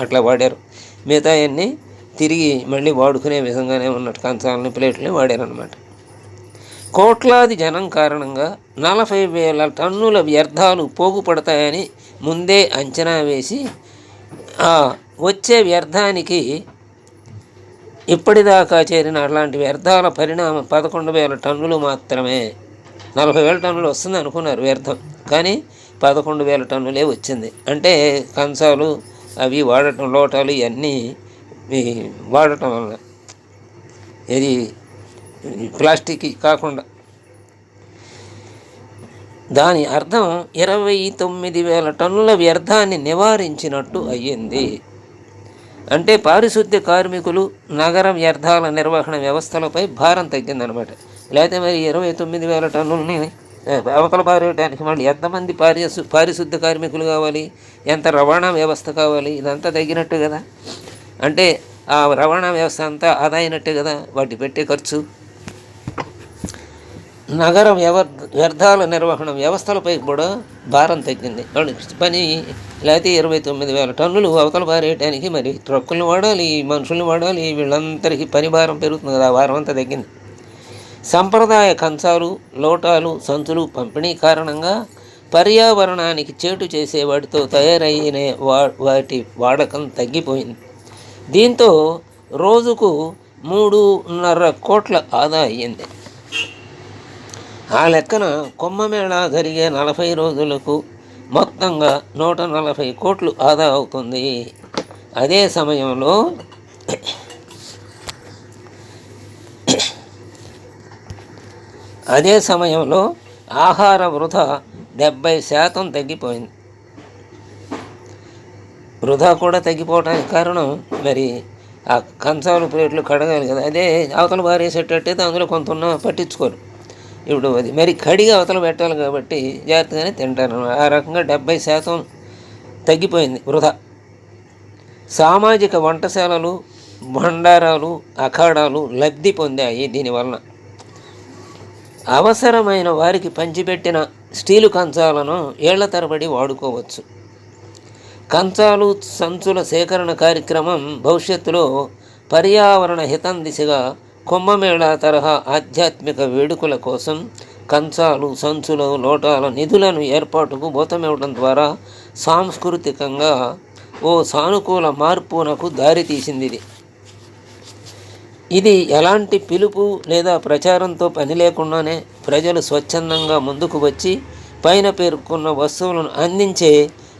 అట్లా వాడారు. మిగతా అన్నీ తిరిగి మళ్ళీ వాడుకునే విధంగానే ఉన్నట్టు కంచాలని ప్లేట్లని వాడారనమాట కోట్లాది జనం కారణంగా నలభై వేల టన్నుల వ్యర్థాలు పోగుపడతాయని ముందే అంచనా వేసి ఆ వచ్చే వ్యర్థానికి ఇప్పటిదాకా చేరిన అలాంటి వ్యర్థాల పరిణామం పదకొండు వేల టన్నులు మాత్రమే. నలభై వేల టన్నులు వస్తుంది అనుకున్నారు వ్యర్థం. కానీ పదకొండు వేల టన్నులే వచ్చింది. అంటే కంచాలు అవి వాడటం లోటాలు ఇవన్నీ వాడటం వల్ల. ఇది ప్లాస్టిక్ కాకుండా. దాని అర్థం ఇరవై తొమ్మిది వేల టన్నుల వ్యర్థాన్ని నివారించినట్టు అయ్యింది. అంటే పారిశుద్ధ్య కార్మికులు నగర వ్యర్థాల నిర్వహణ వ్యవస్థలపై భారం తగ్గిందనమాట లేకపోతే మరి ఇరవై తొమ్మిది వేల టన్నులని అవతల పారేయడానికి మళ్ళీ ఎంతమంది పారిశు పారిశుద్ధ కార్మికులు కావాలి? ఎంత రవాణా వ్యవస్థ కావాలి? ఇదంతా తగ్గినట్టు కదా. అంటే ఆ రవాణా వ్యవస్థ అంతా ఆదాయినట్టే కదా వాటి పెట్టే ఖర్చు. నగర వ్యవ వ్యర్థాల నిర్వహణ వ్యవస్థలపై కూడా భారం తగ్గింది. పని లేకపోతే ఇరవై తొమ్మిది వేల టన్నులు అవతల పారేయడానికి మరి ట్రక్కులు వాడాలి మనుషుల్ని వాడాలి వీళ్ళందరికీ పని భారం పెరుగుతుంది కదా ఆ భారం అంతా తగ్గింది. సంప్రదాయ కంచాలు లోటాలు సంచులు పంపిణీ కారణంగా పర్యావరణానికి చేటు చేసే వాటితో వా వాటి వాడకం తగ్గిపోయింది. దీంతో రోజుకు మూడున్నర కోట్ల ఆదా అయ్యింది. ఆ లెక్కన కుంభమేళా జరిగే నలభై రోజులకు మొత్తంగా నూట నలభై కోట్లు ఆదా అవుతుంది. అదే సమయంలో అదే సమయంలో ఆహార వృధా డెబ్బై శాతం తగ్గిపోయింది. వృధా కూడా తగ్గిపోవడానికి కారణం మరి ఆ కంచాలు ప్లేట్లు కడగాలి కదా అదే అవతల బారేసేటట్టయితే అందులో కొంత ఉన్న పట్టించుకోరు. ఇప్పుడు అది మరి కడిగి అవతల పెట్టాలి కాబట్టి జాగ్రత్తగానే తింటారు. ఆ రకంగా డెబ్బై శాతం తగ్గిపోయింది వృధా. సామాజిక వంటశాలలు భండారాలు అఖాడాలు లబ్ధి పొందాయి దీనివలన. అవసరమైన వారికి పంచిపెట్టిన స్టీలు కంచాలను ఏళ్ళ తరబడి వాడుకోవచ్చు. కంచాలు సంచుల సేకరణ కార్యక్రమం భవిష్యత్తులో పర్యావరణ హితం దిశగా కుంభమేళా తరహా ఆధ్యాత్మిక వేడుకల కోసం కంచాలు సంచులు లోటాల నిధులను ఏర్పాటుకు బోతమివ్వడం ద్వారా సాంస్కృతికంగా ఓ సానుకూల మార్పునకు దారితీసింది ఇది. ఇది ఎలాంటి పిలుపు లేదా ప్రచారంతో పని లేకుండానే ప్రజలు స్వచ్ఛందంగా ముందుకు వచ్చి పైన పేర్కొన్న వస్తువులను అందించే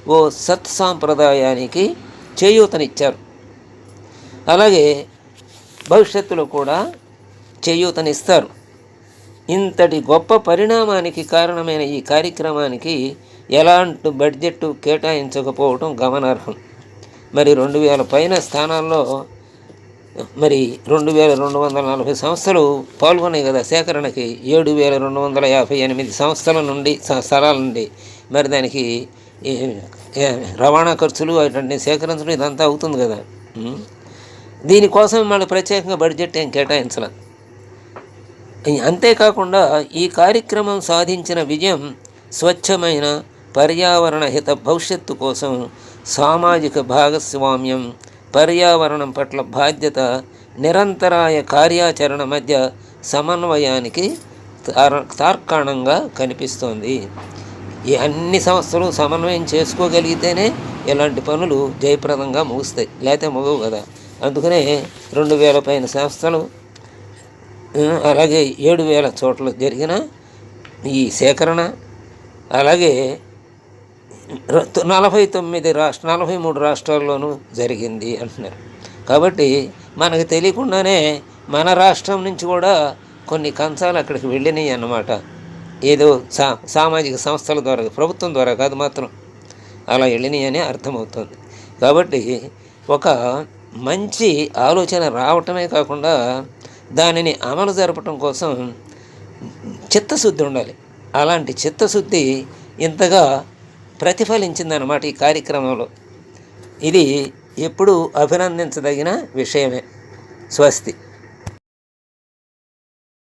ఓ సత్సాంప్రదాయానికి చేయూతనిచ్చారు. అలాగే భవిష్యత్తులో కూడా చేయూతనిస్తారు. ఇంతటి గొప్ప పరిణామానికి కారణమైన ఈ కార్యక్రమానికి ఎలాంటి బడ్జెట్ కేటాయించకపోవడం గమనార్హం. మరి రెండు వేల పైన స్థానాల్లో మరి రెండు వేల రెండు వందల నలభై సంస్థలు పాల్గొన్నాయి కదా సేకరణకి ఏడు వేల రెండు వందల యాభై ఎనిమిది సంస్థల నుండి స్థలాల నుండి. మరి దానికి రవాణా ఖర్చులు అటువంటి సేకరించడం ఇదంతా అవుతుంది కదా. దీనికోసం మళ్ళీ ప్రత్యేకంగా బడ్జెట్ ఏం కేటాయించాలి అంతేకాకుండా ఈ కార్యక్రమం సాధించిన విజయం స్వచ్ఛమైన పర్యావరణ హిత భవిష్యత్తు కోసం సామాజిక భాగస్వామ్యం పర్యావరణం పట్ల బాధ్యత నిరంతరాయ కార్యాచరణ మధ్య సమన్వయానికి తార్- తార్కాణంగా కనిపిస్తోంది. ఈ అన్ని సంస్థలు సమన్వయం చేసుకోగలిగితేనే ఇలాంటి పనులు జయప్రదంగా ముగుస్తాయి. లేకపోతే ముగవు కదా. అందుకనే రెండు వేల పైన సంస్థలు అలాగే ఏడు వేల చోట్ల జరిగిన ఈ సేకరణ అలాగే నలభై తొమ్మిది రాష్ట్ర నలభై మూడు రాష్ట్రాల్లోనూ జరిగింది అంటున్నారు. కాబట్టి మనకు తెలియకుండానే మన రాష్ట్రం నుంచి కూడా కొన్ని కంచాలు అక్కడికి వెళ్ళినాయి అన్నమాట. ఏదో సా సామాజిక సంస్థల ద్వారా ప్రభుత్వం ద్వారా కాదు మాత్రం అలా వెళ్ళినాయి అని అర్థమవుతుంది. కాబట్టి ఒక మంచి ఆలోచన రావటమే కాకుండా దానిని అమలు జరపటం కోసం చిత్తశుద్ధి ఉండాలి. అలాంటి చిత్తశుద్ధి ఇంతగా ప్రతిఫలించిందన్నమాట ఈ కార్యక్రమంలో. ఇది ఎప్పుడూ అభినందించదగిన విషయమే. స్వస్తి.